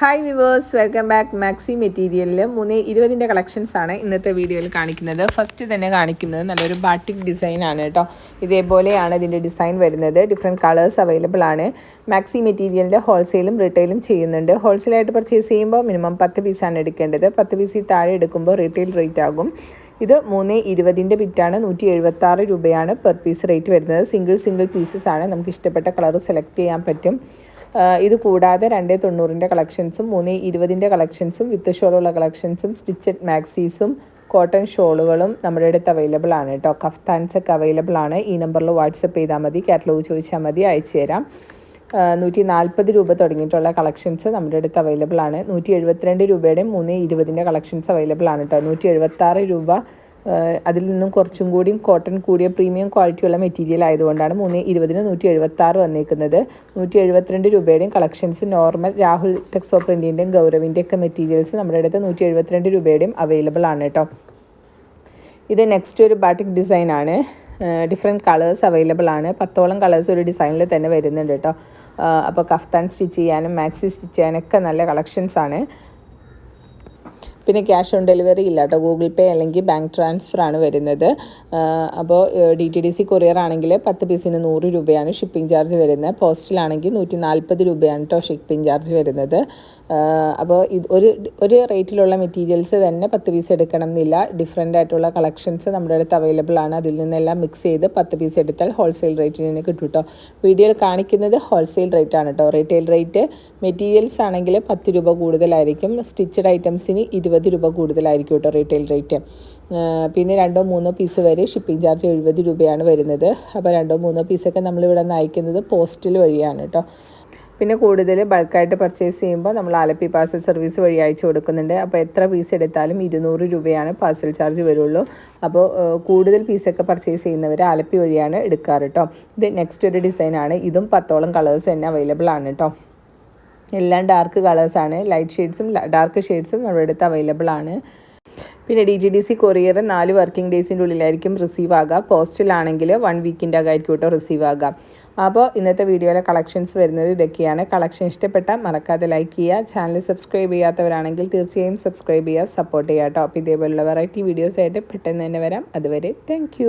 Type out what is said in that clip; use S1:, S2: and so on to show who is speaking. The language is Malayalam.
S1: Hi viewers welcome back maxi മെറ്റീരിയലിൽ മൂന്ന് ഇരുപതിന്റെ കളക്ഷൻസ് ആണ് ഇന്നത്തെ വീഡിയോയിൽ കാണിക്കുന്നത്. ഫസ്റ്റ് തന്നെ കാണിക്കുന്നത് നല്ലൊരു ബാട്ടിക് ഡിസൈൻ ആണ് കേട്ടോ. ഇതേപോലെയാണ് ഇതിന്റെ ഡിസൈൻ വരുന്നത്. ഡിഫറെന്റ് കളേഴ്സ് അവൈലബിൾ ആണ്. മാക്സി മെറ്റീരിയലിന്റെ ഹോൾസെയിലും റീറ്റെയിലും ചെയ്യുന്നുണ്ട്. ഹോൾസെയിലായിട്ട് പർച്ചേസ് ചെയ്യുമ്പോൾ മിനിമം പത്ത് പീസാണ് എടുക്കേണ്ടത്. പത്ത് പീസിൽ താഴെ എടുക്കുമ്പോൾ റീറ്റെയിൽ റേറ്റ് ആകും. ഇത് മൂന്ന് ഇരുപതിന്റെ ബിറ്റാണ് നൂറ്റി എഴുപത്തി ആറ് രൂപയാണ് പെർ പീസ് റേറ്റ് വരുന്നത്. സിംഗിൾ സിംഗിൾ പീസസ് ആണ്. നമുക്ക് ഇഷ്ടപ്പെട്ട കളർ സെലക്ട് ചെയ്യാൻ പറ്റും. ഇത് കൂടാതെ രണ്ട് തൊണ്ണൂറിന്റെ കളക്ഷൻസും മൂന്ന് ഇരുപതിന്റെ കളക്ഷൻസും വിത്ത് ഷോളുള്ള കളക്ഷൻസും സ്റ്റിച്ചഡ് മാക്സീസും കോട്ടൺ ഷോളുകളും നമ്മുടെ അടുത്ത് അവൈലബിൾ ആണ് കേട്ടോ. കഫ്താൻസ് ഒക്കെ അവൈലബിൾ ആണ്. ഈ നമ്പറിൽ വാട്സപ്പ് ചെയ്താൽ മതി കാറ്റലോഗ് ചോദിച്ചാൽ മതി അയച്ചു തരാം. നൂറ്റി നാൽപ്പത് രൂപ തുടങ്ങിയിട്ടുള്ള കളക്ഷൻസ് നമ്മുടെ അടുത്ത് അവൈലബിൾ ആണ്. നൂറ്റി എഴുപത്തിരണ്ട് രൂപയുടെയും മൂന്ന് ഇരുപതിന്റെ കളക്ഷൻസ് അവൈലബിൾ ആണ് കേട്ടോ. നൂറ്റി എഴുപത്താറ് രൂപ അതിൽ നിന്നും കുറച്ചും കൂടിയും കോട്ടൺ കൂടിയ പ്രീമിയം ക്വാളിറ്റിയുള്ള മെറ്റീരിയൽ ആയതുകൊണ്ടാണ് മൂന്ന് ഇരുപതിന് നൂറ്റി എഴുപത്തി ആറ് വന്നേക്കുന്നത്. നൂറ്റി എഴുപത്തിരണ്ട് രൂപയുടെയും കളക്ഷൻസ് നോർമൽ രാഹുൽ ടെക്സോ പ്രിന്റിന്റെയും ഗൗരവിന്റെ ഒക്കെ മെറ്റീരിയൽസ് നമ്മുടെ അടുത്ത് നൂറ്റി എഴുപത്തിരണ്ട് രൂപയുടെയും അവൈലബിൾ ആണ് കേട്ടോ. ഇത് നെക്സ്റ്റ് ഒരു ബാറ്റിക് ഡിസൈൻ ആണ്. ഡിഫറെന്റ് കളേഴ്സ് അവൈലബിൾ ആണ്. പത്തോളം കളേഴ്സ് ഒരു ഡിസൈനിൽ തന്നെ വരുന്നുണ്ട് കേട്ടോ. അപ്പോൾ കഫ്താൻ സ്റ്റിച്ച് ചെയ്യാനും മാക്സി സ്റ്റിച്ച് ചെയ്യാനൊക്കെ നല്ല കളക്ഷൻസ് ആണ്. പിന്നെ ക്യാഷ് ഓൺ ഡെലിവറി ഇല്ല കേട്ടോ. ഗൂഗിൾ പേ അല്ലെങ്കിൽ ബാങ്ക് ട്രാൻസ്ഫർ ആണ് വരുന്നത്. അപ്പോൾ D T D C courier ആണെങ്കിൽ പത്ത് പീസിന് നൂറ് രൂപയാണ് ഷിപ്പിംഗ് ചാർജ് വരുന്നത്. പോസ്റ്റിലാണെങ്കിൽ നൂറ്റി നാൽപ്പത് രൂപയാണ് കേട്ടോ ഷിപ്പിംഗ് ചാർജ് വരുന്നത്. അപ്പോൾ ഇത് ഒരു ഒരു റേറ്റിലുള്ള മെറ്റീരിയൽസ് തന്നെ പത്ത് പീസ് എടുക്കണം എന്നില്ല. ഡിഫറെന്റ് ആയിട്ടുള്ള കളക്ഷൻസ് നമ്മുടെ അടുത്ത് അവൈലബിൾ ആണ്. അതിൽ നിന്നെല്ലാം മിക്സ് ചെയ്ത് പത്ത് പീസ് എടുത്താൽ ഹോൾസെയിൽ റേറ്റിന് തന്നെ കിട്ടും കേട്ടോ വീഡിയോയിൽ കാണിക്കുന്നത് ഹോൾസെയിൽ റേറ്റ് ആണ് കേട്ടോ റീറ്റെയിൽ റേറ്റ് മെറ്റീരിയൽസ് ആണെങ്കിൽ പത്ത് രൂപ കൂടുതലായിരിക്കും. സ്റ്റിച്ചഡ് ഐറ്റംസിന് ഇരുപത് രൂപ കൂടുതലായിരിക്കും കേട്ടോ റീറ്റെയിൽ റേറ്റ് പിന്നെ രണ്ടോ മൂന്നോ പീസ് വരെ ഷിപ്പിംഗ് ചാർജ് എഴുപത് രൂപയാണ് വരുന്നത്. അപ്പോൾ രണ്ടോ മൂന്നോ പീസൊക്കെ നമ്മളിവിടെ നിന്ന് അയക്കുന്നത് പോസ്റ്റിൽ വഴിയാണ് കേട്ടോ. പിന്നെ കൂടുതൽ ബൾക്കായിട്ട് പർച്ചേസ് ചെയ്യുമ്പോൾ നമ്മൾ ആലപ്പി പാർസൽ സർവീസ് വഴി അയച്ചു കൊടുക്കുന്നുണ്ട്. അപ്പോൾ എത്ര പീസ് എടുത്താലും ഇരുന്നൂറ് രൂപയാണ് പാർസൽ ചാർജ് വരുള്ളൂ. അപ്പോൾ കൂടുതൽ പീസൊക്കെ പർച്ചേസ് ചെയ്യുന്നവർ ആലപ്പി വഴിയാണ് എടുക്കാറ് കേട്ടോ. ഇത് നെക്സ്റ്റ് ഒരു ഡിസൈനാണ് ഇതും പത്തോളം കളേഴ്സ് തന്നെ അവൈലബിൾ ആണ് കേട്ടോ. എല്ലാം ഡാർക്ക് കളേഴ്സാണ് ലൈറ്റ് ഷെയ്ഡ്സും ഡാർക്ക് ഷെയ്ഡ്സും നമ്മുടെ അടുത്ത് അവൈലബിൾ ആണ്. പിന്നെ D G D C courier നാല് വർക്കിംഗ് ഡേയ്സിന്റെ ഉള്ളിലായിരിക്കും റിസീവ് ആകുക പോസ്റ്റിലാണെങ്കിൽ വൺ വീക്കിന്റെ ആയിരിക്കും കേട്ടോ റിസീവ് ആകുക അപ്പോൾ ഇന്നത്തെ വീഡിയോയിലെ കളക്ഷൻസ് വരുന്നത് ഇതൊക്കെയാണ്. കളക്ഷൻ ഇഷ്ടപ്പെട്ട മറക്കാതെ ലൈക്ക് ചെയ്യുക ചാനൽ സബ്സ്ക്രൈബ് ചെയ്യാത്തവരാണെങ്കിൽ തീർച്ചയായും സബ്സ്ക്രൈബ് ചെയ്യുക സപ്പോർട്ട് ചെയ്യുക കേട്ടോ. അപ്പോൾ ഇതേപോലുള്ള വെറൈറ്റി വീഡിയോസ് ആയിട്ട് പെട്ടെന്ന് തന്നെ വരാം. അതുവരെ താങ്ക്